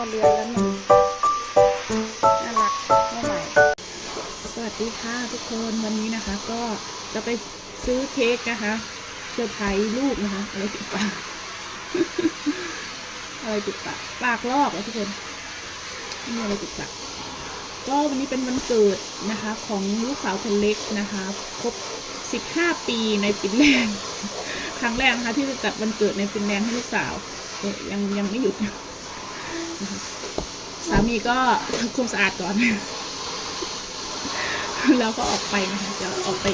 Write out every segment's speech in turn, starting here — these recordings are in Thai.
อเรือนแล้วเนี่ยน่ารักเมื่อไหร่สวัสดีค่ะทุกคนวันนี้นะคะ ก็จะไปซื้อเค้กนะคะเซอร์ไพรส์ลูกนะคะอะไรติดปากอะไรติดปากปากลอกอะทุกคนไม่มีอะไรติดปากก็วันนี้เป็นวันเกิดนะคะ ของลูกสาวคนเล็กนะคะครบ15 ปีในฟินแลนด์ครั้งแรกนะคะที่จะจัดวันเกิดในฟินแลนด์ให้ลูกสาวเอ๊ะยังยังไม่หยุดนะ สามีก็ทำความสะอาดก่อน แล้วก็ออกไปนะคะจะออกไป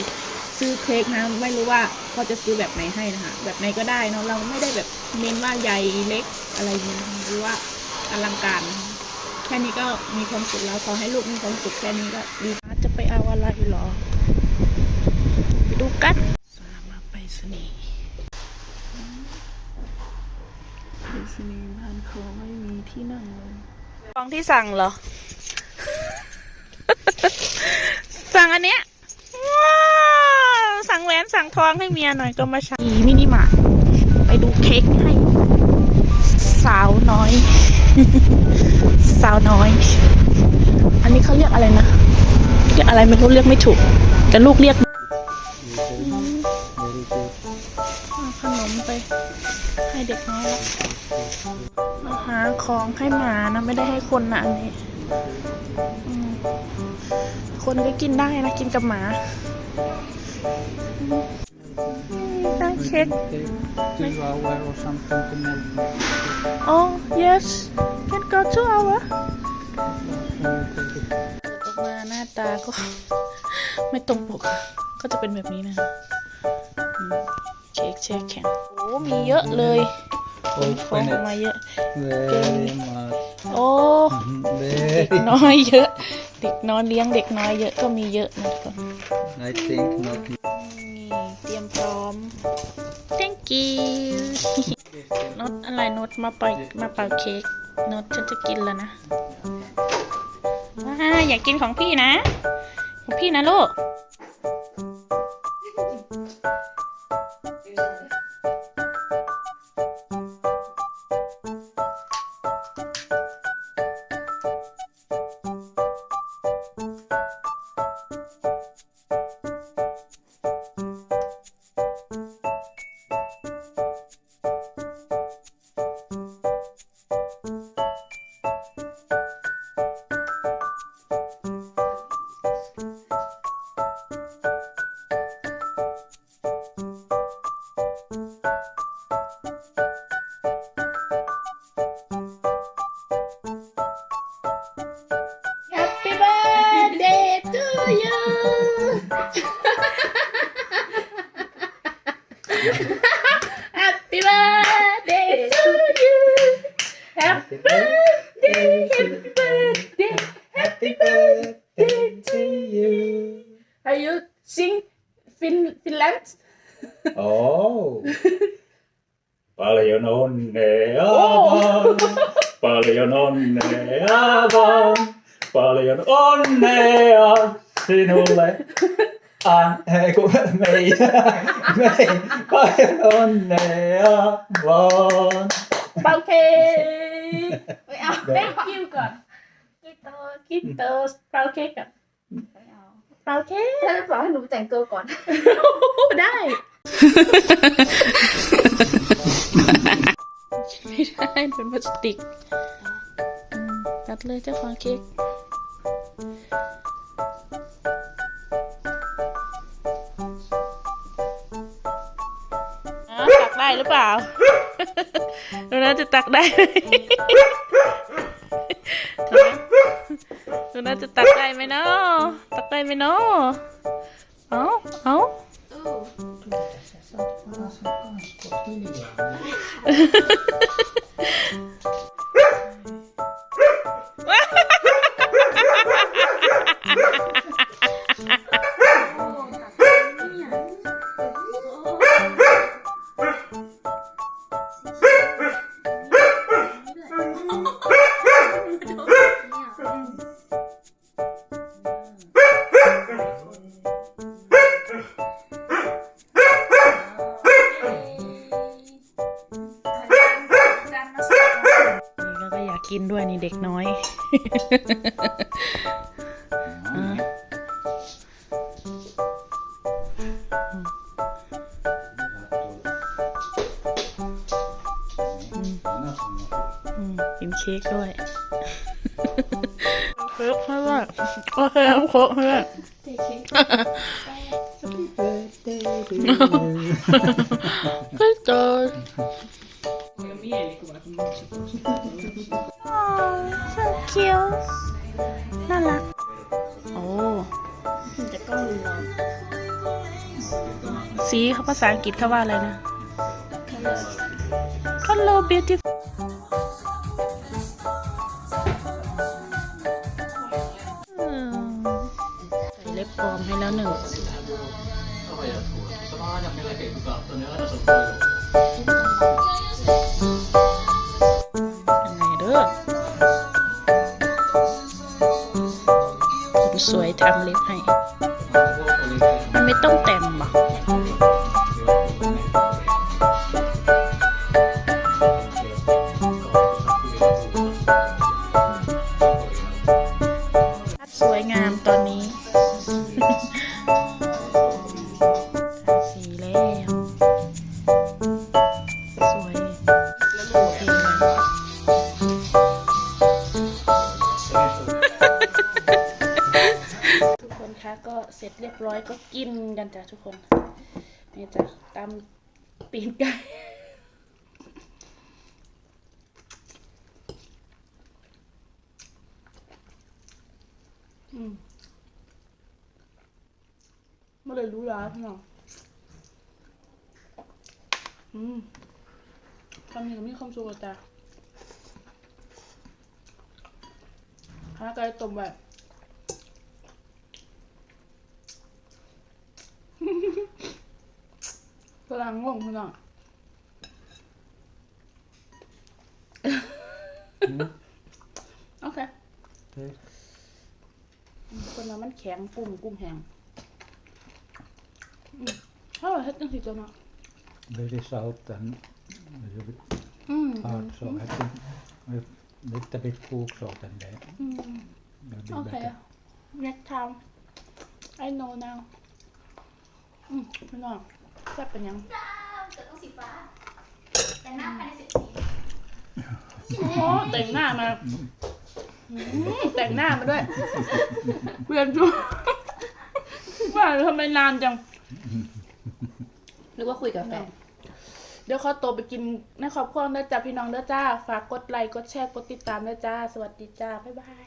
ซื้อเค้กนะ ไม่รู้ว่าเขาจะซื้อแบบไหนให้นะคะ แบบไหนก็ได้เนาะเราไม่ได้แบบเน้นว่าใหญ่เล็กอะไรเงี้ยนะหรือว่าอลังการ แค่นี้ก็มีความสุขแล้วขอให้ลูกมีความสุขแค่นี้ก็ดีจะไปเอาอะไรหรอไปดูกันสามาไปสนี ย์ไปสนีย์บ้านเขาไม่มีที่นั่งเลยของที่สั่งเหรอ สั่งอันเนี้ยว้าวสั่งแหวนสั่งทองให้เมียหน่อยก็มาใช้มินิมาร์ทไปดูเค้กให้ สาวน้อย สาวน้อย อันนี้เขาเรียกอะไรนะเรียกอะไรไม่รู้เรียกไม่ถูก แต่ลูกเรียกเอาขนมไป ให้เด็กน้อยละเอาหาของให้หมานะไม่ได้ให้คนนะอันนี้อืมคนก็กินได้นะกินกับหมาอืมได้เช็ค Take two hour or something to melt. โอ้ yes can go to hour When you take it. ออกมาหน้าตาก็ไม่ตรงปกก็จะเป็นแบบนี้นะอืม เค้กแช่แข็งโอ้มีเยอะเลยมีของ Open ออกมา it. เยอะ Very much. โอ้เด็ก Very. น้อยเยอะ เด็กน้อยเลี้ยงเด็กน้อยเยอะก็มีเยอะนะทุกคน I think not. นี่เตรียมพร้อม thank you นดอะไรนดมาปล่อยมาเป่าเค้กนดฉันจะกินแล้วนะว้าอยากกินของพี่นะ ของพี่นะลูก Happy Happy birthday to you Happy birthday Happy birthday Happy birthday to you. Are you sing Fin Finland Oh. Paljon onnea Oh. vaan. Paljon onnea vaan. Paljon onnea sinulle. Ah, ei kun mei. Mei. Paljon onnea vaan. เป่าเค้กไม่เอา thank you ก่อนกินโตกินโตเป่าเค้กก่อนไม่เอาเป่าเค้กถ้าจะบอกให้หนูแต่งตัวก่อน ได้ไม่ได้เป็นพลาสติกอืมตัดเลยเจ้าของเค้ก ได้หรือเปล่าเโดนัาจะตักได้ไหมโดนัาจะตักได้ไหมเนาะตักได้ไหมเนาะเอาเอาว้า ด็กน้อยอะอืมกินเค้กด้วยเค้กให้ด้โอเคเอาโค้กให้ด้วยไม่ คิวน่ารัก โอ้จะก็ลืมเราสีเขาภาษาอังกฤษเขาว่าอะไรนะ Hello beautiful เล็บปลอมให้แล้วหนึ่ง สวยทำเล็บให้ มันไม่ต้องแต่งหรอก คะก็เสร็จเรียบร้อยก็กินกันจ้ะทุกคน นี่จ้ะตามปีนไก่มไม่เลยรู้ร้านพี่น้องอืมตอนนี้ก็มีความสุขแล้วจ้ะหาไก่ต้มแบบ กำลังงงพี่น้องโอเคคนนั้นมันแข็งกุ้งกุ้งแห้งอืมเท่าไหร่เฮ็ดจังสิตัวเนาะ Very salt and a little bit อืม hard, so I think with little bit cook salt and that อืม will be โอเค better. next time I know now อืมพี่น้องแซ่บเป็นยังเกิดต้องสีฟ้า แต่หน้าภายในสิบปีโอ้แต่งหน้ามาอืมแต่งหน้ามาด้วยเปลี่ยนชุดว่าทำไมนานจังหรือว่าคุยกับแฟนเดี๋ยวขอตัวไปกินในครอบครัวเด้อจ้าพี่น้องเด้อจ้า ฝากกดไลค์กดแชร์กดติดตามเด้อจ้า สวัสดีจ้า บ๊ายบาย